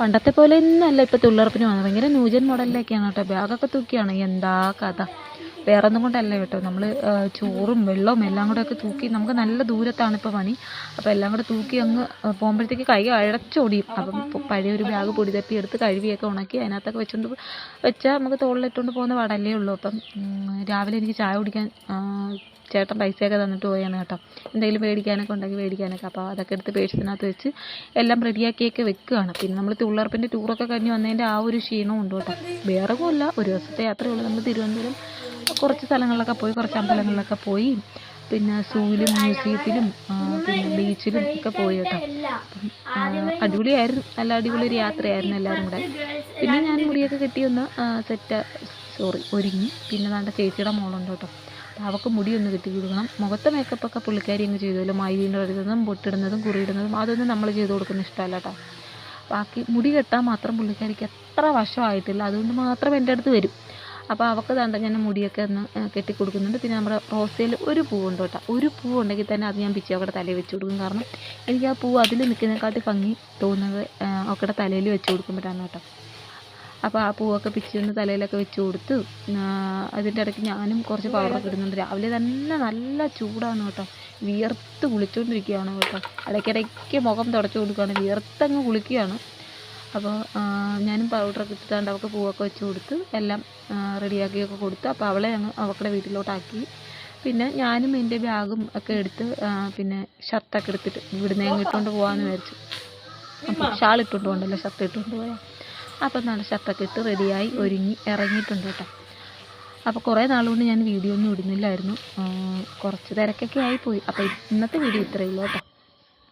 പണ്ടത്തെ പോലെ ഒന്നുമല്ല ഇപ്പോൾ തൊഴിലുറപ്പിന് വന്നത്. ഭയങ്കര ന്യൂജൻ മോഡലിലേക്കാണ് കേട്ടോ. ബാഗൊക്കെ തൂക്കിയാണ്. എന്താ കഥ? വേറെ ഒന്നും കൊണ്ടല്ല കേട്ടോ. നമ്മൾ ചോറും വെള്ളവും എല്ലാം കൂടെ ഒക്കെ തൂക്കി നമുക്ക് നല്ല ദൂരത്താണ് ഇപ്പോൾ പണി. അപ്പോൾ എല്ലാം കൂടെ തൂക്കി അങ്ങ് പോകുമ്പോഴത്തേക്ക് കൈ അഴച്ചോടിയും അപ്പം പഴയ ഒരു ബാഗ് പൊടി തപ്പി എടുത്ത് കഴുകിയൊക്കെ ഉണക്കി അതിനകത്തൊക്കെ വെച്ചുകൊണ്ട് വെച്ചാൽ നമുക്ക് തോളിലിട്ടുകൊണ്ട് പോകുന്ന പാടല്ലേ ഉള്ളൂ. അപ്പം രാവിലെ എനിക്ക് ചായ കുടിക്കാൻ ചേട്ടൻ പൈസയൊക്കെ തന്നിട്ട് പോയാണ് കേട്ടോ. എന്തെങ്കിലും മേടിക്കാനൊക്കെ ഉണ്ടെങ്കിൽ മേടിക്കാനൊക്കെ. അപ്പോൾ അതൊക്കെ എടുത്ത് പേഴ്സിനകത്ത് വെച്ച് എല്ലാം റെഡിയാക്കിയൊക്കെ വെക്കുകയാണ് പിന്നെ നമ്മൾ തുള്ളർപ്പിന്റെ ടൂറൊക്കെ കഴിഞ്ഞ് വന്നതിന്റെ ആ ഒരു ക്ഷീണവും ഉണ്ട് കേട്ടോ. വേറെ അല്ല. ഒരു ദിവസത്തെ യാത്രയുള്ളൂ നമ്മൾ തിരുവനന്തപുരം കുറച്ച് സ്ഥലങ്ങളിലൊക്കെ പോയി കുറച്ച് അമ്പലങ്ങളിലൊക്കെ പോയി. പിന്നെ സൂവിലും മ്യൂസിയത്തിലും പിന്നെ ബീച്ചിലും ഒക്കെ പോയി കേട്ടോ. അടിപൊളിയായിരുന്നു. നല്ല അടിപൊളി ഒരു യാത്രയായിരുന്നു എല്ലാവരും കൂടെ. പിന്നെ ഞാൻ മുടിയൊക്കെ കെട്ടി ഒന്ന് സെറ്റ് സോറി ഒരുങ്ങി. പിന്നെ നല്ല ചേച്ചിയുടെ മോളുണ്ട് കേട്ടോ. അപ്പോൾ അവൾക്ക് മുടി ഒന്ന് കെട്ടി കൊടുക്കണം. മുഖത്തെ മേക്കപ്പ് ഒക്കെ പുള്ളിക്കാരി അങ്ങ് ചെയ്തല്ലോ മൈലിന്റെ വരുന്നതും പൊട്ടിടുന്നതും കുറിയിടുന്നതും അതൊന്നും നമ്മൾ ചെയ്ത് കൊടുക്കുന്ന ഇഷ്ടമല്ല കേട്ടോ. ബാക്കി മുടി കെട്ടാൻ മാത്രം പുള്ളിക്കാരിക്ക് അത്ര വശമായിട്ടില്ല അതുകൊണ്ട് മാത്രം എന്റെ അടുത്ത് വരും. അപ്പോൾ അവൾക്ക് തണ്ട ഞാൻ മുടിയൊക്കെ ഒന്ന് കെട്ടി കൊടുക്കുന്നുണ്ട് പിന്നെ നമ്മുടെ റോസയിൽ ഒരു പൂവുണ്ട് കേട്ടോ. ഒരു പൂവുണ്ടെങ്കിൽ തന്നെ അത് ഞാൻ പിച്ചി അവിടെ തലയിൽ വെച്ച് കൊടുക്കും. കാരണം എനിക്ക് ആ പൂവ് അതിൽ നിൽക്കുന്നതിനെക്കാട്ടി ഭംഗി തോന്നുന്നത് അവക്കടെ തലയിൽ വെച്ച് കൊടുക്കുമ്പോഴാണ് കേട്ടോ. അപ്പോൾ ആ പൂവൊക്കെ പിച്ചി ഒന്ന് തലയിലൊക്കെ വെച്ച് കൊടുത്ത് അതിന്റെ ഇടയ്ക്ക് ഞാനും കുറച്ച് പൗഡറൊക്കെ ഇടുന്നുണ്ട്. രാവിലെ തന്നെ നല്ല ചൂടാണ് കേട്ടോ. വിയർത്ത് കുളിച്ചുകൊണ്ടിരിക്കുകയാണ് കേട്ടോ. ഇടയ്ക്കിടയ്ക്ക് മുഖം തുടച്ചു കൊടുക്കുകയാണ്. വിയർത്തങ്ങ് കുളിക്കുകയാണ്. അപ്പോൾ ഞാനും പൗഡറൊക്കെ ഇട്ടിട്ടാണ്ട് അവൾക്ക് പൂവൊക്കെ വെച്ച് കൊടുത്ത് എല്ലാം റെഡിയാക്കിയൊക്കെ കൊടുത്ത് അപ്പോൾ അവളെ ഞങ്ങൾ അവളുടെ വീട്ടിലോട്ടാക്കി. പിന്നെ ഞാനും എന്റെ ബാഗും ഒക്കെ എടുത്ത് പിന്നെ ഷർട്ടൊക്കെ എടുത്തിട്ട് ഇവിടുന്ന് ഞങ്ങൾ ഇട്ടുകൊണ്ട് പോകാമെന്ന് വിചാരിച്ചു. അപ്പോൾ ഷാൾ ഇട്ടുകൊണ്ട് പോകണ്ടല്ലോ ഷർട്ട് ഇട്ടുകൊണ്ട് പോയാൽ അപ്പം നല്ല ഷർട്ടൊക്കെ ഇട്ട് റെഡിയായി ഒരുങ്ങി ഇറങ്ങിയിട്ടുണ്ട് കേട്ടോ. അപ്പോൾ കുറേ നാളുകൊണ്ട് ഞാൻ വീഡിയോ ഒന്നും ഇടുന്നില്ലായിരുന്നു. കുറച്ച് തിരക്കൊക്കെ ആയിപ്പോയി അപ്പോൾ ഇന്നത്തെ വീഡിയോ ഇത്രയേ ഉള്ളൂ കേട്ടോ.